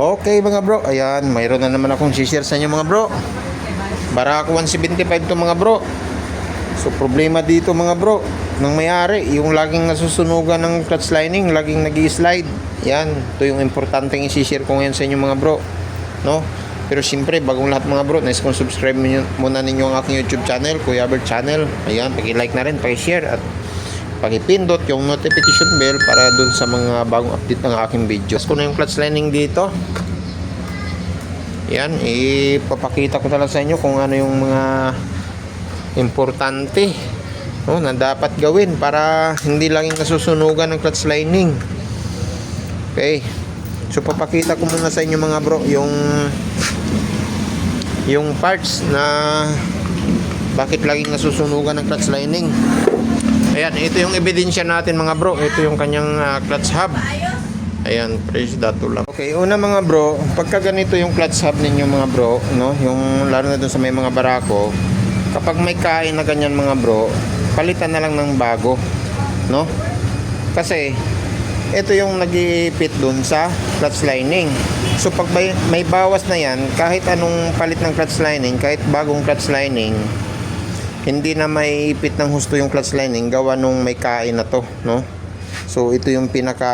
Okay mga bro, ayan, mayroon na naman akong share sa inyo mga bro. Barako 175 to mga bro. So problema dito mga bro, nang may-ari, yung laging nasusunugan ng clutch lining, laging nag slide Yan, ito yung importanteng isi-share ko ngayon sa inyo mga bro. No? Pero siyempre, bagong lahat mga bro, nais kong subscribe muna ninyo ang aking YouTube channel, Kuya Albert Channel. Ayan, paki-like na rin, paki-share at pakipindot yung notification bell para dun sa mga bagong update ng aking videos. Kung na yung clutch lining dito, yan, ipapakita ko na lang sa inyo kung ano yung mga importante no, na dapat gawin para hindi laging nasusunugan ng clutch lining. Okay. So papakita ko muna sa inyo mga bro yung yung parts na bakit laging nasusunugan ng clutch lining. Ayan, ito yung ebidensya natin mga bro. Ito yung kanyang ah, clutch hub. Ayan, praise that lang. Okay, una mga bro, pagka ganito yung clutch hub ninyo mga bro, no, yung lalo na dun sa may mga barako, kapag may kain na ganyan mga bro, palitan na lang ng bago, no? Kasi ito yung nag-iipit dun sa clutch lining. So pag may bawas na yan, kahit anong palit ng clutch lining, kahit bagong clutch lining, hindi na may ipit ng husto yung clutch lining gawa nung may kain na to, no? So ito yung pinaka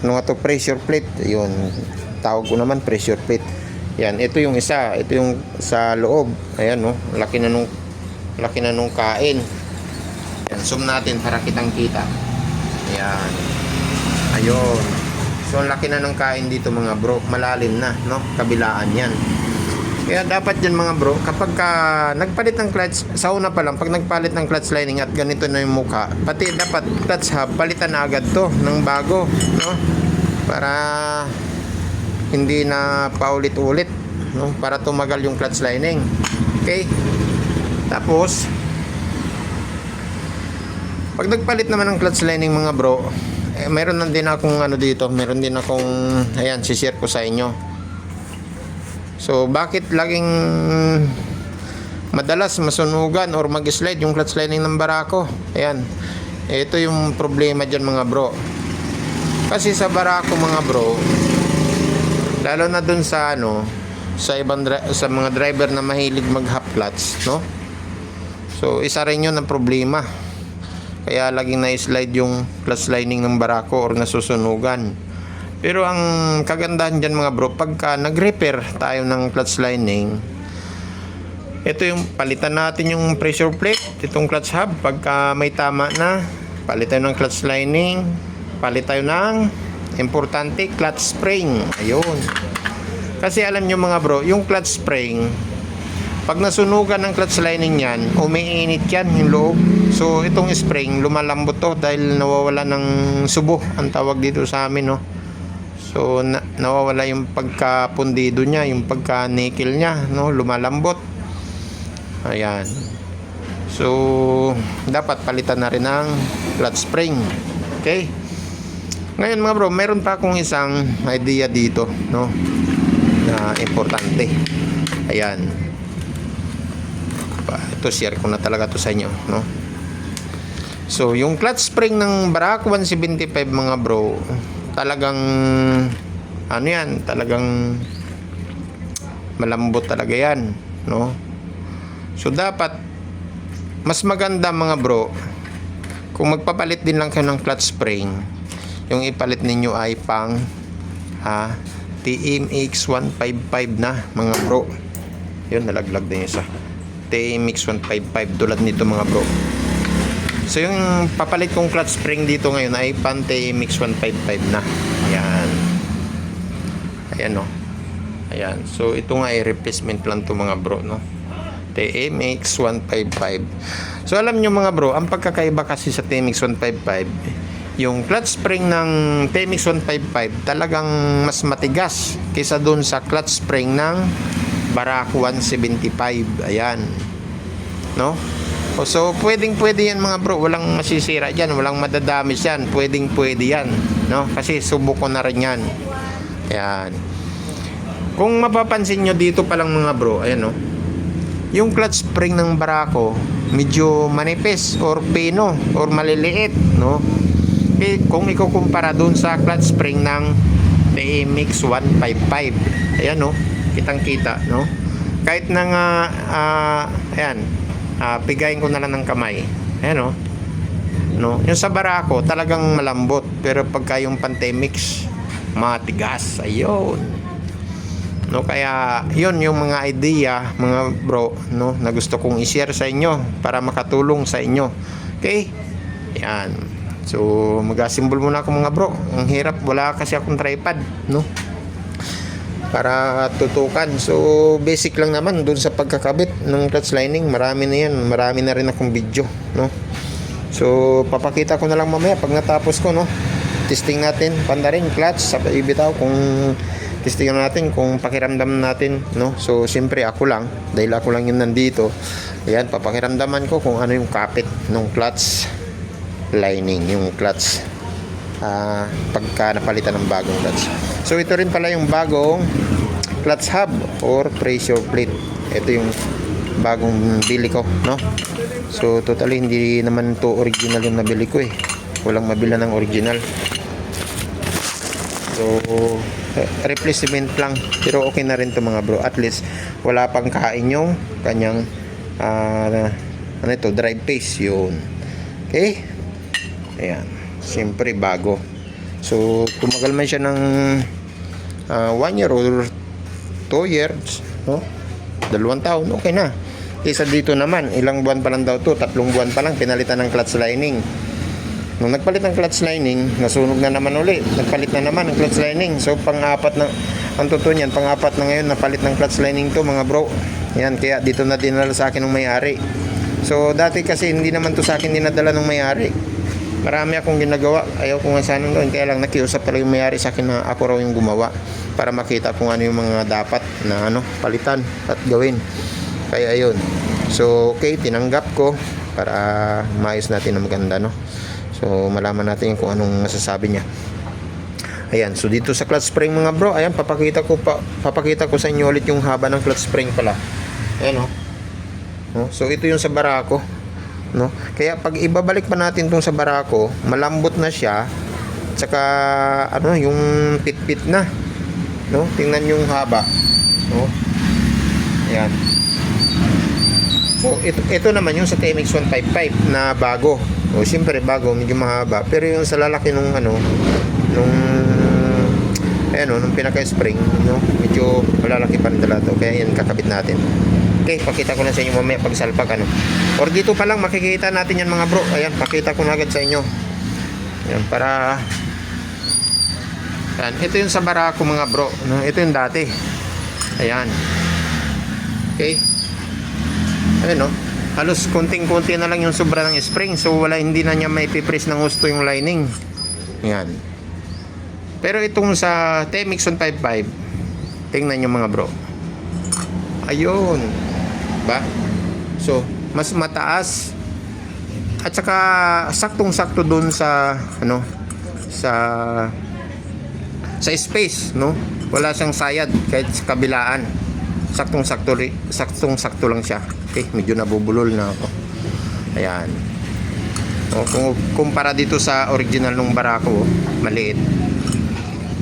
ano nga to pressure plate, yun. Tawag ko naman pressure plate. Yan, ito yung isa, ito yung sa loob. Ayan no, laki na nung laki na nung kain. Yan, zoom natin para kitang kita. Ayan. Ayun. So laki na ng kain dito mga bro, malalim na, no? Kabilaan 'yan. Kaya dapat yan mga bro, kapag ka nagpalit ng clutch, sa una pa lang, pag nagpalit ng clutch lining at ganito na yung mukha, pati dapat clutch hub, palitan na agad to ng bago, no? Para hindi na paulit-ulit, no? Para tumagal yung clutch lining. Okay? Tapos, pag nagpalit naman ng clutch lining mga bro, eh, meron din akong ano dito, meron din akong, ayan, sishare ko sa inyo. So, bakit laging madalas masunugan or mag-slide yung clutch lining ng barako? Ayan. Ito yung problema dyan mga bro. Kasi sa barako mga bro, lalo na dun sa ano, sa ibang sa mga driver na mahilig mag half clutch, no? So, isa rin yun ang problema. Kaya laging na-slide yung clutch lining ng barako or nasusunugan. Pero ang kagandahan dyan mga bro, pagka nag-repair tayo ng clutch lining, ito yung palitan natin yung pressure plate, itong clutch hub, pagka may tama na, palit tayo ng clutch lining, palit tayo ng importante clutch spring. Ayun. Kasi alam nyo mga bro, yung clutch spring, pag nasunugan ng clutch lining yan, umiinit yan yung loob. So itong spring, lumalambot to dahil nawawala ng subo, ang tawag dito sa amin, no? So na, nawawala yung pagka-pundido niya, yung pagka-nickel niya, no? Lumalambot. Ayan. So dapat palitan na rin ng clutch spring. Okay? Ngayon mga bro, meron pa akong isang idea dito, no? Na importante. Ayan. Pa- Ito share ko na talaga to sa inyo, no? So, yung clutch spring ng Barako 175 mga bro, talagang ano yan, talagang malambot talaga yan, no? So, dapat mas maganda mga bro kung magpapalit din lang kayo ng clutch spring yung ipalit ninyo ay pang ha, TMX 155 na mga bro yun nalaglag din isa TMX 155 tulad nito mga bro so yung papalit kong clutch spring dito ngayon ay pang TMX 155 na. Ayan. Ayan no? Ayan. So ito nga ay replacement lang to mga bro no? TMX 155 so alam nyo mga bro ang pagkakaiba kasi sa TMX 155 yung clutch spring ng TMX 155 talagang mas matigas kaysa dun sa clutch spring ng Barako 175 ayan. No o, so pwedeng pwede yan mga bro. Walang masisira dyan. Walang madadamage yan. Pwedeng pwede yan no? Kasi subok ko na rin yan. Ayan kung mapapansin nyo dito pa lang mga bro ayan no? Yung clutch spring ng Barako medyo manipis or pino or maliliit no? Eh, kung ikukumpara dun sa clutch spring ng TMX 155. Ayan no, kitang kita no. Kahit na nga ah, ayan, ah, pigayin ko na lang ng kamay. Ayan no. No, yung sa barako talagang malambot pero pagka yung Pantemix matigas. Ayun. No, kaya yun yung mga idea, mga bro, no, na gusto kong i-share sa inyo para makatulong sa inyo. Okay? Yan. So, mag-assemble muna ako mga bro. Ang hirap, wala kasi akong tripod, no? Para tutukan. So, basic lang naman dun sa pagkakabit ng clutch lining. Marami na yan. Marami na rin akong video, no? So, papakita ko na lang mamaya pag natapos ko, no? Testing natin, panda rin, clutch, sa ibitaw kung testing natin kung pakiramdam natin, no? So, siyempre ako lang, dahil ako lang yung nandito. Ayan, papakiramdaman ko kung ano yung kapit ng clutch lining, yung clutch ah, pagka napalitan ng bagong clutch. So, ito rin pala yung bagong clutch hub or pressure plate. Ito yung bagong bili ko, no? So, totally hindi naman to original yung nabili ko eh. Walang mabila ng original. So, eh, replacement lang. Pero okay na rin to mga bro. At least, wala pang kain yung kanyang ah, ano ito, drive pace yun. Okay? Ayan. Siyempre, bago. So, tumagal man siya ng ah, one year or two years, no? Dalawang taon, okay na. Isa dito naman, ilang buwan pa lang daw to, tatlong buwan pa lang, pinalitan ng clutch lining. Nung nagpalit ng clutch lining, nasunog na naman uli. Nagpalit na naman ng clutch lining. So, pang-apat na, ang totoo niyan, pang-apat na ngayon, napalit ng clutch lining to mga bro. Yan, kaya dito na dinala sa akin ng may-ari. So, dati kasi hindi naman to sa akin dinadala ng may-ari. Marami akong ginagawa. Ayaw ko nga sana doon. Kaya lang nakiusap talaga yung may-ari sa akin na ako raw yung gumawa para makita kung ano yung mga dapat na ano, palitan at gawin. Kaya ayun. So, okay, tinanggap ko para maayos natin na maganda, no? So, malaman natin kung anong masasabi niya. Ayan, so dito sa clutch spring mga bro, ayan, papakita ko pa, papakita ko sa inyo ulit yung haba ng clutch spring pala. Ayan, oh. No? So, ito yung sa barako. No? Kaya pag ibabalik pa natin tong sa barako, malambot na siya. Tsaka, ano, yung pit-pit na. No? Tingnan yung haba. No? Ayan. So, ito, ito naman yung sa TMX 155 na bago. O, siyempre bago, medyo mahaba. Pero yung sa lalaki nung ano, nung ayan o, nung pinaka-spring, no, medyo malalaki pa rin dala to. Kaya yan, kakabit natin. Okay, pakita ko na sa inyo mamaya pag salpak ano. Or dito pa lang makikita natin yan mga bro. Ayan, pakita ko na agad sa inyo. Ayan, para Ayan, ito yung sa barako mga bro. Ito yung dati. Ayan. Okay. Ayan no. Halos konting-konti na lang yung sobra ng spring. So wala hindi na niya may pipress ng gusto yung lining. Ayan. Pero itong sa TMX 155, tingnan nyo mga bro. Ayun. Ba? So, mas mataas. At saka saktong-sakto dun sa ano sa sa space, no? Wala siyang sayad kahit sa kabilaan. Saktong-sakto saktong-sakto lang siya. Okay, medyo nabubulol na ako. Ayan. O, kung kumpara dito sa original ng barako, maliit.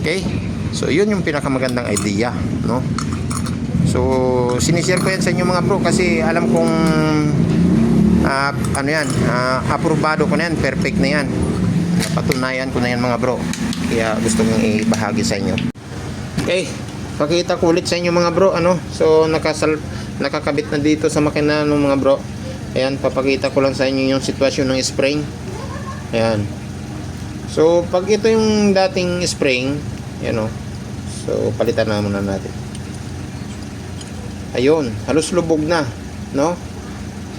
Okay? So, yun yung pinakamagandang idea, no? So, sinishare ko yan sa inyo mga bro kasi alam kong ah, ano yan, ah, aprobado ko na yan, perfect na yan. Patunayan ko na yan mga bro. Kaya gusto kong ibahagi sa inyo. Okay, pakita ko ulit sa inyo mga bro, ano? So, nakasal nakakabit na dito sa makina ng mga bro. Ayan, papakita ko lang sa inyo yung sitwasyon ng spring. Ayan. So, pag ito yung dating spring, yan o. So, palitan na muna natin. Ayun, halos lubog na, no?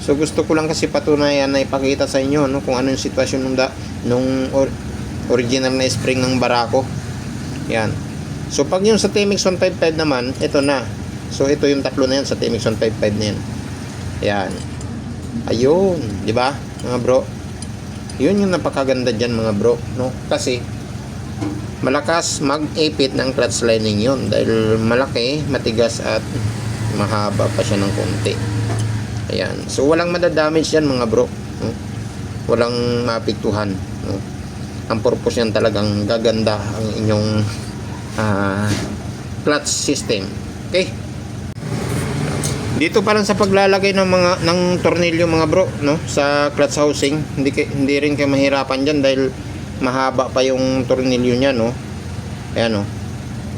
So, gusto ko lang kasi patunayan na ipakita sa inyo, no? Kung ano yung sitwasyon nung, da, nung original na spring ng barako. Yan. So, pag yung sa TMX 155 naman, ito na. So, ito yung tatlo na yan sa TMX 155 na yan. Yan. Ayun, di ba? Mga bro. Yun yung napakaganda diyan mga bro, no? Kasi malakas mag-ipit ng clutch lining yun dahil malaki, matigas at mahaba pa siya ng konti. Ayan. So walang madadamage yan mga bro. No? Walang mapiktuhan. No? Ang purpose yan talagang gaganda ang inyong ah, clutch system. Okay? Dito pa lang sa paglalagay ng mga ng tornilyo mga bro, no, sa clutch housing, hindi hindi rin kayo mahirapan diyan dahil mahaba pa yung tornilyo niya, no. Ayan, no.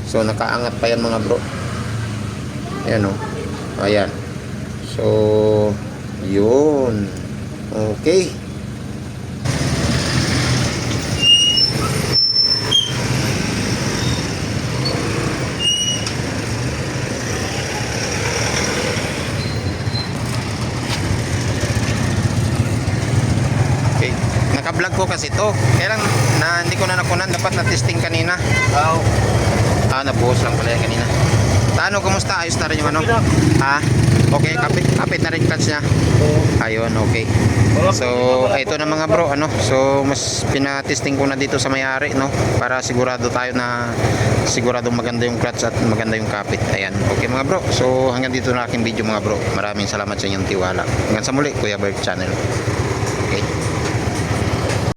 So nakaangat pa yan mga bro. Ayan, no. Ayan. So yun. Okay. Naka-vlog ko kasi to. Kaya lang na hindi ko na nakunan dapat na testing kanina. Wow. Ah, nabuhos lang pala yan kanina. Tano, kumusta? Ayos na rin yung ano? Ha? Okay, kapit, kapit na rin clutch niya. Ayun, okay. So, ito na mga bro, ano? So, mas pinatesting ko na dito sa may-ari, no? Para sigurado tayo na sigurado maganda yung clutch at maganda yung kapit. Ayan. Okay mga bro. So, hanggang dito na aking video mga bro. Maraming salamat sa inyong tiwala. Hanggang sa muli, Kuya Bird Channel.